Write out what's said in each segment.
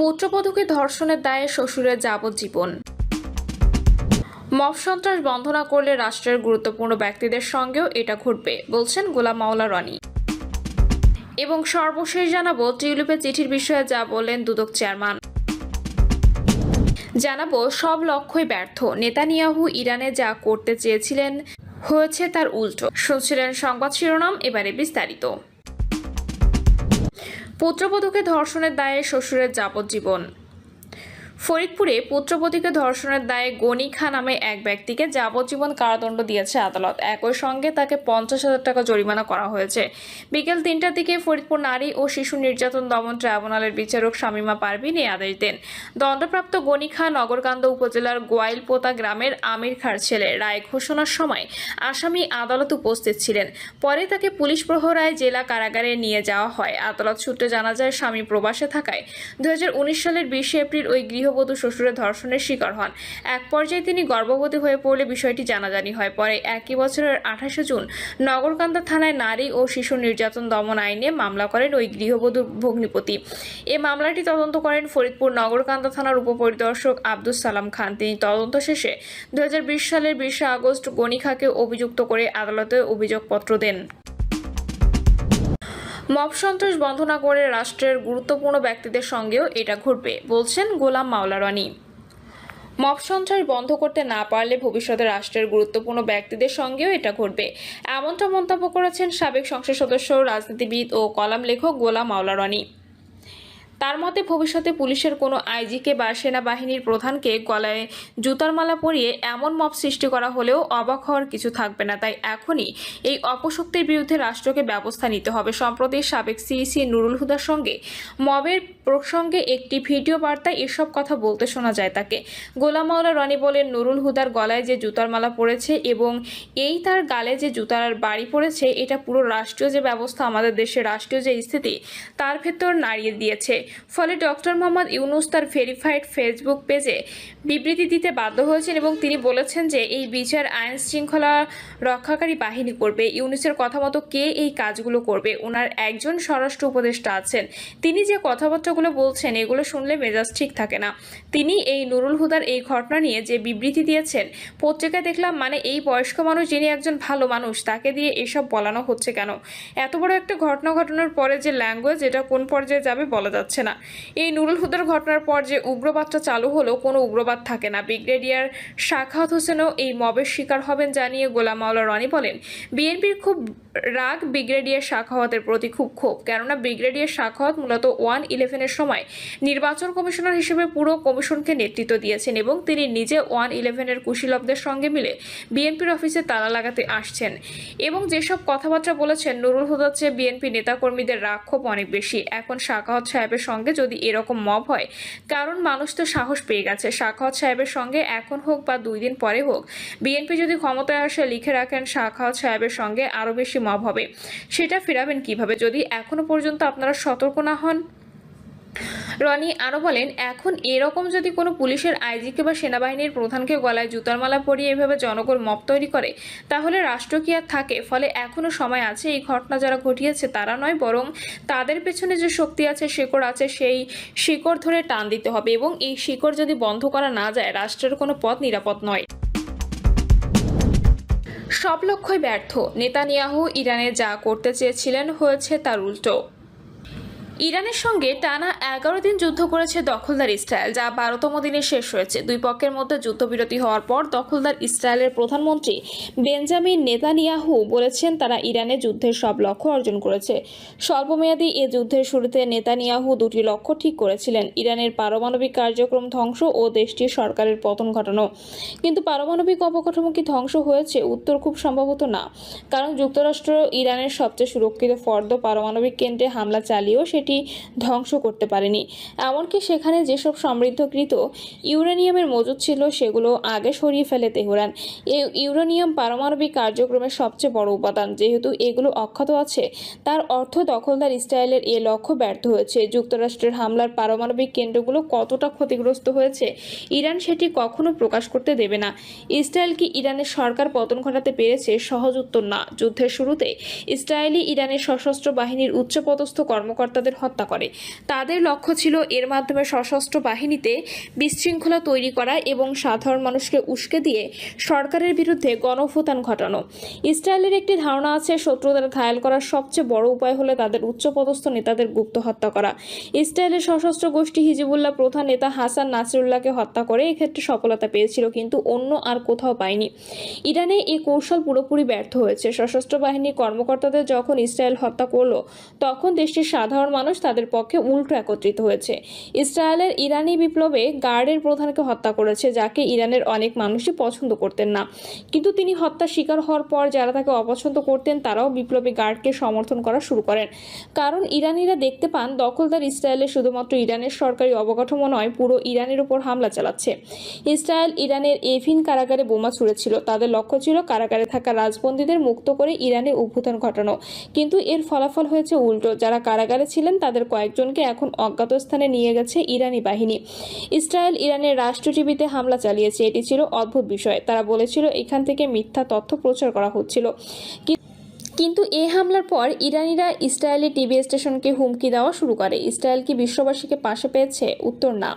পুত্রবধূকে ধর্ষণের দায়ে শ্বশুরের যাবজ্জীবন। মব সন্ত্রাস বন্ধ না করলে রাষ্ট্রের গুরুত্বপূর্ণ ব্যক্তিদের সঙ্গেও এটা ঘটবে, বলছেন গোলাম মাওলা রনি। এবং সর্বশেষ জানাব টিউলিপের চিঠির বিষয়ে যা বললেন দুদক চেয়ারম্যান। জানাব, সব লক্ষ্যই ব্যর্থ। নেতানিয়াহু ইরানে যা করতে চেয়েছিলেন, হয়েছে তার উল্টো। শুনছিলেন সংবাদ শিরোনাম, এবারে বিস্তারিত। পুত্রবধূকে ধর্ষণের দায়ে শ্বশুরের যাবজ্জীবন। ফরিদপুরে পুত্রবধূকে ধর্ষণের দায়ে গনি খা নামে এক ব্যক্তিকে যাবজ্জীবন কারাদণ্ড দিয়েছে আদালত। একই সঙ্গে তাকে পঞ্চাশ হাজার টাকা জরিমানা করা হয়েছে। বিকেল তিনটার দিকে ফরিদপুর নারী ও শিশু নির্যাতন দমন ট্রাইব্যুনালের বিচারক শামীমা পারভিন এই আদেশ দেন। দণ্ডপ্রাপ্ত গনি খা নগরকান্দ উপজেলার গোয়াইলপোতা গ্রামের আমির খার ছেলে রায় ঘোষণার সময় আসামি আদালত উপস্থিত ছিলেন। পরে তাকে পুলিশ প্রহরায় জেলা কারাগারে নিয়ে যাওয়া হয়। আদালত সূত্রে জানা যায়, স্বামী প্রবাসে থাকায় দু হাজার উনিশ সালের বিশে এপ্রিল ওই গৃহবধূ শ্বশুরের ধর্ষণের শিকার হন। এক পর্যায়ে তিনি গর্ভবতী হয়ে পড়লে বিষয়টি জানাজানি হয়। পরে একই বছরের আঠাশে জুন নগরকান্দা থানায় নারী ও শিশু নির্যাতন দমন আইনে মামলা করেন ওই গৃহবধূ ভগ্নিপতি। এ মামলাটি তদন্ত করেন ফরিদপুর নগরকান্দা থানার উপপরিদর্শক আব্দুস সালাম খান। তিনি তদন্ত শেষে দুই হাজার বিশ সালের বিশে আগস্ট গণিখাকে অভিযুক্ত করে আদালতে অভিযোগপত্র দেন। মব সন্ত্রাস বন্ধ না করে রাষ্ট্রের গুরুত্বপূর্ণ ব্যক্তিদের সঙ্গেও এটা ঘটবে, বলছেন গোলাম মাওলারানি মব সন্ত্রাস বন্ধ করতে না পারলে ভবিষ্যতে রাষ্ট্রের গুরুত্বপূর্ণ ব্যক্তিদের সঙ্গেও এটা ঘটবে, এমনটা মন্তব্য করেছেন সাবেক সংসদ সদস্য, রাজনীতিবিদ ও কলাম লেখক গোলাম মাওলা রনি। তার মতে ভবিষ্যতে পুলিশের কোনো আইজিকে বা সেনাবাহিনীর প্রধানকে গলায় জুতার মালা পরিয়ে এমন মব সৃষ্টি করা হলেও অবাক হওয়ার কিছু থাকবে না। তাই এখনই এই অপশক্তির বিরুদ্ধে রাষ্ট্রকে ব্যবস্থা নিতে হবে। সম্প্রতি সাবেক সিইসি নুরুল হুদার সঙ্গে মবের প্রসঙ্গে একটি ভিডিও বার্তায় এসব কথা বলতে শোনা যায় তাকে। গোলাম মাওলা রনি বলেন, নুরুল হুদার গলায় যে জুতার মালা পড়েছে এবং এই তার গালে যে জুতার বাড়ি পড়েছে এটা পুরো রাষ্ট্রীয় যে ব্যবস্থা আমাদের দেশে রাষ্ট্রীয় যে স্থিতি, তার ভেতর নাড়িয়ে দিয়েছে। ফলে ডক্টর মোহাম্মদ ইউনুস তার ভেরিফাইড ফেসবুক পেজে বিবৃতি দিতে বাধ্য হয়েছেন এবং তিনি বলেছেন যে এই বিচার আইন শৃঙ্খলা রক্ষাকারী বাহিনী করবে। ইউনুসের কথা মতো কে এই কাজগুলো করবে? ওনার একজন স্বরাষ্ট্র উপদেষ্টা আছেন। তিনি যে কথাবার্তাগুলো বলছেন, এগুলো শুনলে মেজাজ ঠিক থাকে না। তিনি এই নুরুল হুদার এই ঘটনা নিয়ে যে বিবৃতি দিয়েছেন, পত্রিকায় দেখলাম মানে এই বয়স্ক মানুষ যিনি একজন ভালো মানুষ, তাকে দিয়ে এসব বলানো হচ্ছে কেন? এত বড় একটা ঘটনা ঘটনার পরে যে ল্যাঙ্গুয়েজ, এটা কোন পর্যায়ে যাবে বলা যাচ্ছে না। এই নুরুল হুদার ঘটনার পর যে উগ্রবাদটা চালু হলো, কোনো উগ্রবাদ থাকে না। ব্রিগেডিয়ার শাখাত হোসেনও এই মবের শিকার হবেন জানিয়ে গোলাম মাওলা রনি বলেন। বিএনপির খুব রাগ ব্রিগেডিয়ার শাখাওয়াতের প্রতি খুব ক্ষোভ। কেননা ব্রিগেডিয়ার শাখাওয়াত মূলত ওয়ান ইলেভেনের সময় নির্বাচন কমিশনার হিসেবে পুরো কমিশনকে নেতৃত্ব দিয়েছেন এবং তিনি নিজে ওয়ান ইলেভেনের কুশীলবদের সঙ্গে মিলে বিএনপির অফিসে তালা লাগাতে আসছেন। এবং যেসব কথাবার্তা বলেছেন, নুরুল হুদার চেয়ে বিএনপি নেতাকর্মীদের রাগ ক্ষোভ অনেক বেশি। এখন শাখাওয়াত সাহেবের সঙ্গে যদি এরকম মব হয়, কারণ মানুষ তো সাহস পেয়ে গেছে। শাখাওয়াত সাহেবের সঙ্গে এখন হোক বা দুই দিন পরে হোক, বিএনপি যদি ক্ষমতায় আসে, লিখে রাখেন শাখাওয়াত সাহেবের সঙ্গে আরও বেশি মব হবে সেটা ফেরাবেন কীভাবে? যদি এখনও পর্যন্ত আপনারা সতর্ক না হন? রনি আরও বলেন, এখন এরকম যদি কোনো পুলিশের আইজিকে বা সেনাবাহিনীর প্রধানকে গলায় জুতার মালা পরিয়ে এভাবে জনগণ মপ তৈরি করে, তাহলে রাষ্ট্র কি আর থাকে? ফলে এখনও সময় আছে এই ঘটনা যারা ঘটিয়েছে তারা নয়, বরং তাদের পেছনে যে শক্তি আছে, শিকড় আছে, সেই শিকড় ধরে টান দিতে হবে এবং এই শিকড় যদি বন্ধ করা না যায়, রাষ্ট্রের কোনো পথ নিরাপদ নয়। সব লক্ষ্যই ব্যর্থ। নেতানিয়াহু ইরানে যা করতে চেয়েছিলেন হয়েছে তার উল্টো। ইরানের সঙ্গে টানা এগারো দিন যুদ্ধ করেছে দখলদার ইসরায়েল, যা বারোতম দিনে শেষ হয়েছে। দুই পক্ষের মধ্যে যুদ্ধবিরতি হওয়ার পর দখলদার ইসরায়েলের প্রধানমন্ত্রী বেঞ্জামিন নেতানিয়াহু বলেছেন, তারা ইরানে যুদ্ধের সব লক্ষ্য অর্জন করেছে। স্বল্পমেয়াদী এ যুদ্ধের শুরুতে নেতানিয়াহু দুটি লক্ষ্য ঠিক করেছিলেন, ইরানের পারমাণবিক কার্যক্রম ধ্বংস ও দেশটির সরকারের পতন ঘটানো। কিন্তু পারমাণবিক অবকাঠামো কি ধ্বংস হয়েছে উত্তর খুব সম্ভবত না, কারণ যুক্তরাষ্ট্র ইরানের সবচেয়ে সুরক্ষিত ফর্দ পারমাণবিক কেন্দ্রে হামলা চালিয়েও সেটি ধ্বংস করতে পারেনি। এমনকি সেখানে যেসব সমৃদ্ধকৃত ইউরেনিয়ামের মজুদ ছিল, সেগুলো আগে সরিয়ে ফেলে তেহরান। এই ইউরেনিয়াম পারমাণবিক কার্যক্রমের সবচেয়ে বড় উপাদান। যেহেতু এগুলো অক্ষত আছে, তার অর্থ দখলদার ইসরায়েলের এ লক্ষ্য ব্যর্থ হয়েছে। যুক্তরাষ্ট্রের হামলার পারমাণবিক কেন্দ্রগুলো কতটা ক্ষতিগ্রস্ত হয়েছে, ইরান সেটি কখনো প্রকাশ করতে দেবে না। ইসরায়েল কি ইরানের সরকার পতন ঘটাতে পেরেছে? সহজ উত্তর না। যুদ্ধের শুরুতে ইসরায়েলি ইরানের সশস্ত্র বাহিনীর উচ্চপদস্থ কর্মকর্তাদের হত্যা করে। তাদের লক্ষ্য ছিল এর মাধ্যমে সশস্ত্র বাহিনীতে বিশৃঙ্খলা তৈরি করা এবং সাধারণ মানুষকে উস্কে দিয়ে সরকারের বিরুদ্ধে গণভূতান ঘটানো। ইসরায়েলের একটি ধারণা আছে শত্রু দ্বারা ঘায়াল করার সবচেয়ে বড় উপায় হলো তাদের উচ্চপদস্থ নেতাদের গুপ্ত হত্যা করা। ইসরায়েলের সশস্ত্র গোষ্ঠী হিজিবুল্লাহ প্রধান নেতা হাসান নাসিরুল্লাহকে হত্যা করে এক্ষেত্রে সফলতা পেয়েছিল, কিন্তু অন্য আর কোথাও পায়নি। ইরানে এই কৌশল পুরোপুরি ব্যর্থ হয়েছে। সশস্ত্র বাহিনীর কর্মকর্তাদের যখন ইসরায়েল হত্যা করল, তখন দেশটির সাধারণ মানুষ তাদের পক্ষে উল্টো একত্রিত হয়েছে। ইসরায়েলের ইরানি বিপ্লবে গার্ডের প্রধানকে হত্যা করেছে, যাকে ইরানের অনেক মানুষই পছন্দ করতেন না। কিন্তু তিনি হত্যা শিকার হওয়ার পর যারা তাকে অপছন্দ করতেন, তারাও বিপ্লবী গার্ডকে সমর্থন করা শুরু করেন। কারণ ইরানিরা দেখতে পান, দখলদার ইসরায়েলে শুধুমাত্র ইরানের সরকারি অবকাঠামো নয়, পুরো ইরানের উপর হামলা চালাচ্ছে। ইসরায়েল ইরানের এভিন কারাগারে বোমা ছুড়েছিল। তাদের লক্ষ্য ছিল কারাগারে থাকা রাজবন্দীদের মুক্ত করে ইরানে অভ্যুত্থান ঘটানো। কিন্তু এর ফলাফল হয়েছে উল্টো। যারা কারাগারে ছিলেন তাদের কয়েকজনকে এখন অজ্ঞাত স্থানে নিয়ে গেছে ইরানি বাহিনী। ইসরায়েল ইরানের রাষ্ট্র টিভিতে হামলা চালিয়েছে, এটি ছিল অদ্ভুত বিষয়। তারা বলেছিল, এখান থেকে মিথ্যা তথ্য প্রচার করা হচ্ছিল। কিন্তু এ হামলার পর ইরানিরা ইসরায়েলি টিভি স্টেশনকে হুমকি দেওয়া শুরু করে। ইসরায়েল কি বিশ্ববাসীকে পাশে পেয়েছে? উত্তর না।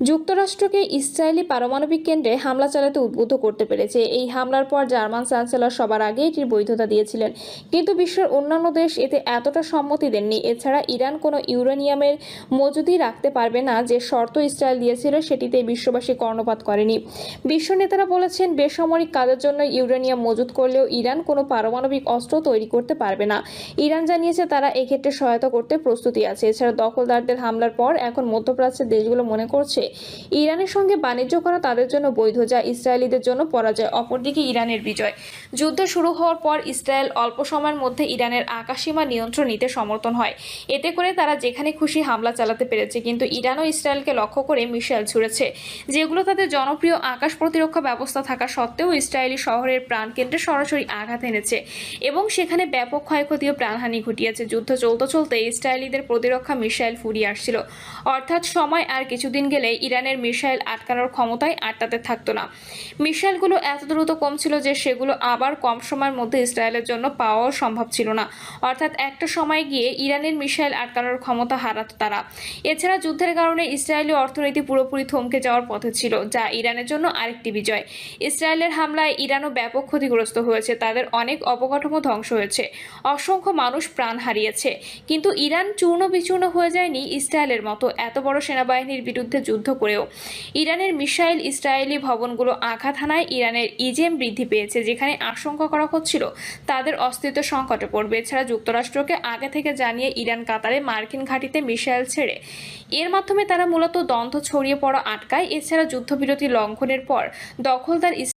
যুক্তরাষ্ট্রকে ইসরায়েলি পারমাণবিক কেন্দ্রে হামলা চালাতে উদ্বুদ্ধ করতে পেরেছে। এই হামলার পর জার্মান চ্যান্সেলর সবার আগে এটির বৈধতা দিয়েছিলেন। কিন্তু বিশ্বের অন্যান্য দেশ এতে এতটা সম্মতি দেননি। এছাড়া ইরান কোনো ইউরেনিয়ামের মজুদি রাখতে পারবে না। যে শর্ত ইসরায়েল দিয়েছিল, সেটিতে বিশ্ববাসী কর্ণপাত করেনি। বিশ্ব নেতারা বলেছেন, বেসামরিক কাজের জন্য ইউরেনিয়াম মজুত করলেও ইরান কোনো পারমাণবিক অস্ত্র তৈরি করতে পারবে না। ইরান জানিয়েছে, তারা এক্ষেত্রে সহায়তা করতে প্রস্তুতি আছে। এছাড়া দখলদারদের হামলার পর এখন মধ্যপ্রাচ্যের দেশগুলো মনে করছে ইরানের সঙ্গে বাণিজ্য করা তাদের জন্য বৈধ, যা ইসরায়েলিদের জন্য পরাজয়, অপরদিকে ইরানের বিজয়। যুদ্ধ শুরু হওয়ার পর ইসরায়েল অল্প সময়ের মধ্যে ইরানের আকাশসীমা নিয়ন্ত্রণ নিতে সমর্থন হয়। এতে করে তারা যেখানে খুশি হামলা চালাতে পেরেছে, কিন্তু ইরানও ইসরায়েলকে লক্ষ্য করে মিসাইল ছুড়েছে, যেগুলো তাদের জনপ্রিয় আকাশ প্রতিরক্ষা ব্যবস্থা থাকা সত্ত্বেও ইসরায়েলি শহরের প্রাণকেন্দ্রে সরাসরি আঘাত এনেছে এবং সেখানে ব্যাপক ক্ষয়ক্ষতি ও প্রাণহানি ঘটিয়েছে। যুদ্ধ চলতে চলতে ইসরায়েলিদের প্রতিরক্ষা মিসাইল ফুরিয়ে আসছিল। অর্থাৎ সময় আর কিছুদিন গেলে ইরানের মিসাইল আটকানোর ক্ষমতায় তাদের থাকতো না। মিসাইলগুলো এত দ্রুত কমছিল যে সেগুলো আবার কম সময়ের মধ্যে ইসরায়েলের জন্য পাওয়াও সম্ভব ছিল না। অর্থাৎ একটা সময় গিয়ে ইরানের মিসাইল আটকানোর ক্ষমতা হারাত তারা। এছাড়া যুদ্ধের কারণে ইসরায়েলি অর্থনীতি পুরোপুরি থমকে যাওয়ার পথে ছিল, যা ইরানের জন্য আরেকটি বিজয়। ইসরায়েলের হামলায় ইরানও ব্যাপক ক্ষতিগ্রস্ত হয়েছে, তাদের অনেক অবকাঠামো ধ্বংস হয়েছে। অসংখ্য মানুষ প্রাণ হারিয়েছে। কিন্তু ইরান চূর্ণ বিচূর্ণ হয়ে যায়নি ইসরায়েলের মতো। এত বড় সেনাবাহিনীর বিরুদ্ধে যুদ্ধ করেও। ইরানের মিসাইল ইসরায়েলি ভবনগুলো আঘাত হানায় ইরানের ইজেম বৃদ্ধি পেয়েছে, যেখানে আশঙ্কা করা হচ্ছিল তাদের অস্তিত্ব সংকটে পড়বে। এছাড়া যুক্তরাষ্ট্রকে আগে থেকে জানিয়ে ইরান কাতারে মার্কিন ঘাঁটিতে মিসাইল ছেড়ে। এর মাধ্যমে তারা মূলত দ্বন্দ্ব ছড়িয়ে পড়া আটকায়। এছাড়া যুদ্ধবিরতি লঙ্ঘনের পর দখলদার